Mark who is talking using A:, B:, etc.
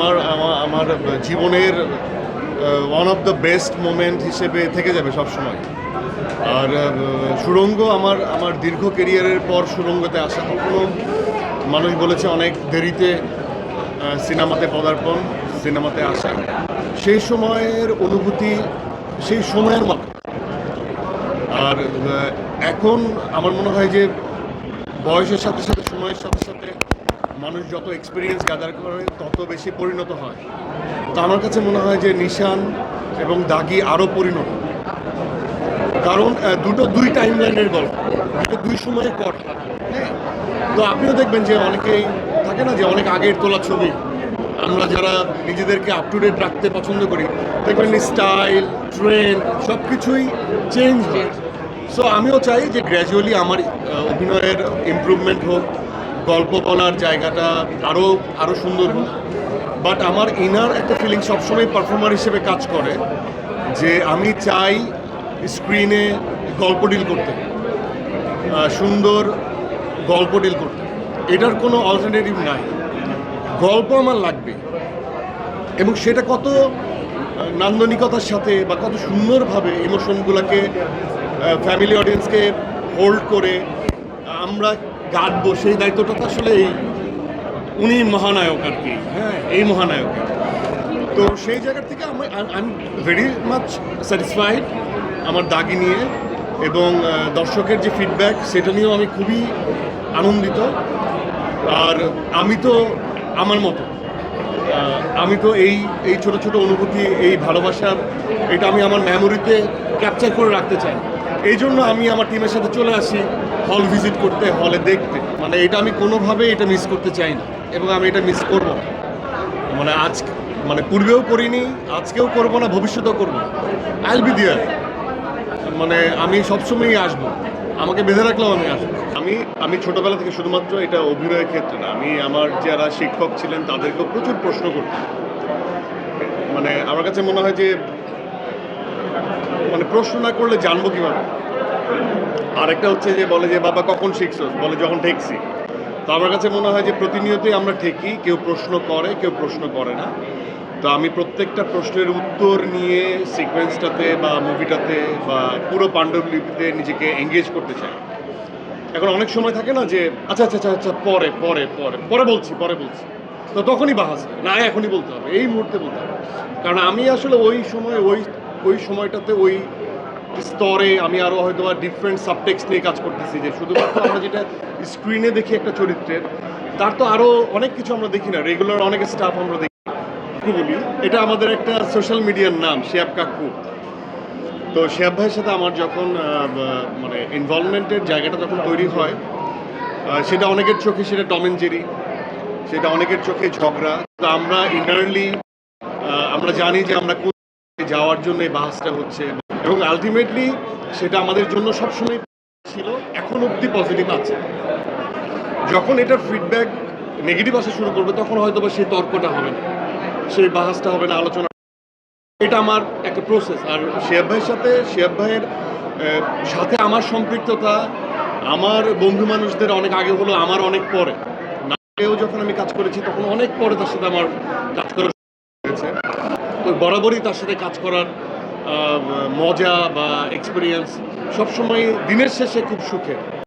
A: আমার আমার- জীবনের one of the best moment হিসেবে থেকে যাবে সব সময় আর আহ, সুড়ঙ্গ আমার আমার দীর্ঘ কেরিয়ারের পর সুড়ঙ্গতে আসা কখনো মানুষ বলেছে অনেক দেরিতে সিনেমাতে পদার্পণ সিনেমাতে আসা। সেই সময়ের অনুভূতি সেই সময়ের মতো। আর এখন আমার মনে হয় যে বয়সের সাথে সাথে সময়ের সাথে সাথে মানুষ যত এক্সপিরিয়েন্স গ্যাদার করে, তত বেশি পরিণত হয়। তো আমার কাছে মনে হয় যে নিশান এবং দাগি আরও পরিণত। কারণ দুটো দুই টাইম লাইনের গল্প, দুটো দুই সময়ের পর। হ্যাঁ? তো আপনিও দেখবেন যে অনেকেই থাকে না যে অনেক আগের তোলা ছবি। আমরা যারা নিজেদেরকে আপ টু ডেট রাখতে পছন্দ করি, দেখবেন স্টাইল ট্রেন সব কিছুই চেঞ্জ হয়। সো আমিও চাই যে গ্র্যাজুয়ালি আমার অভিনয়ের ইমপ্রুভমেন্ট হোক গল্প বলার জায়গাটা আরও আরও সুন্দর হোক। বাট আমার ইনার একটা ফিলিং সবসময় পারফর্মার হিসেবে কাজ করে যে আমি চাই স্ক্রিনে গল্প ডিল করতে সুন্দর গল্প ডিল করতে। এটার কোনো অল্টারনেটিভ নাই। গল্প আমার লাগবে। এবং সেটা কত নান্দনিকতার সাথে বা কত সুন্দরভাবে ইমোশনগুলোকে ফ্যামিলি অডিয়েন্সকে হোল্ড করে আমরা গাঁটবো সেই দায়িত্বটা তো আসলে এই উনি মহানায়ক আর কি। হ্যাঁ এই মহানায়ক। তো সেই জায়গা থেকে আমি আই ভেরি মাচ স্যাটিসফাইড আমার দাগি নিয়ে এবং দর্শকের যে ফিডব্যাক সেটা নিয়েও আমি খুবই আনন্দিত। আর আমি তো, আমার মতো আমি তো এই এই ছোট ছোট অনুভূতি, এই ভালোবাসার এটা আমি আমার মেমোরিতে ক্যাপচার করে রাখতে চাই। এই জন্য আমি আমার টিমের সাথে চলে আসি হল ভিজিট করতে হলে দেখতে। মানে এটা আমি কোনোভাবে এটা মিস করতে চাই না এবং আমি এটা মিস করব না। মানে আজ মানে পূর্বেও করিনি, আজকেও করব না, ভবিষ্যতেও করব আইল বি দিয়ার মানে আমি সবসময়ই আসব। আমাকে বেঁধে রাখলেও আমি আসব। আমি আমি ছোটবেলা থেকে শুধুমাত্র এটা অভিনয়ের ক্ষেত্রে না, আমি আমার যারা শিক্ষক ছিলেন তাদেরকেও প্রচুর প্রশ্ন করতাম। মানে আমার কাছে মনে হয় যে মানে প্রশ্ন না করলে জানব কীভাবে? আরেকটা হচ্ছে যে বলে যে, বাবা, কখন শিখছো? বলে, যখন ঠেকছি। তো আমার কাছে মনে হয় যে, প্রতিনিয়তই আমরা ঠেকি, কেউ প্রশ্ন করে, কেউ প্রশ্ন করে না। তো আমি প্রত্যেকটা প্রশ্নের উত্তর নিয়ে সিকোয়েন্সটাতে বা মুভিটাতে বা পুরো পাণ্ডবলিপিতে নিজেকে এঙ্গেজ করতে চাই। এখন অনেক সময় থাকে না যে আচ্ছা আচ্ছা আচ্ছা আচ্ছা পরে পরে পরে পরে বলছি পরে বলছি। তো তখনই বাহাস না, এখনই বলতে হবে। এই মুহূর্তে বলতে হবে। কারণ আমি আসলে ওই সময় ওই ওই সময়টাতে ওই স্তরে আমি আরও হয়তো বা ডিফারেন্ট সাবটেক্সট নিয়ে কাজ করতেছি যে শুধুমাত্র আমরা যেটা স্ক্রিনে দেখি একটা চরিত্রের, তার তো আরও অনেক কিছু আমরা দেখি না রেগুলার অনেক স্টাফ আমরা দেখি। কাকু বলি এটা আমাদের একটা সোশ্যাল মিডিয়ার নাম, শেয়াব কাকু। তো শেয়াব ভাইয়ের সাথে আমার যখন মানে ইনভলভমেন্টের জায়গাটা যখন তৈরি হয় সেটা অনেকের চোখে সেটা টম এন্ড জেরি সেটা অনেকের চোখে ঝগড়া। তো আমরা ইন্টারনালি আমরা জানি যে আমরা কোন যাওয়ার জন্য এই বাহাসটা হচ্ছে। এবং আলটিমেটলি সেটা আমাদের জন্য সবসময় ছিল, এখন অবধি পজিটিভ আছে। যখন এটার ফিডব্যাক নেগেটিভ আসা শুরু করবে, তখন হয়তো বা সেই তর্কটা হবে না, সেই বাহাসটা হবে না, আলোচনা। এটা আমার একটা প্রসেস আর শেয়াব ভাইয়ের সাথে, শেয়াব ভাইয়ের সাথে আমার সম্পৃক্ততা, আমার বন্ধু মানুষদের অনেক আগে হলো, আমার অনেক পরে। না যখন আমি কাজ করেছি, তখন অনেক পরে তার সাথে আমার কাজ করা হয়েছে। বরাবরই তার সাথে কাজ করার মজা বা এক্সপিরিয়েন্স সবসময় দিনের শেষে খুব সুখের।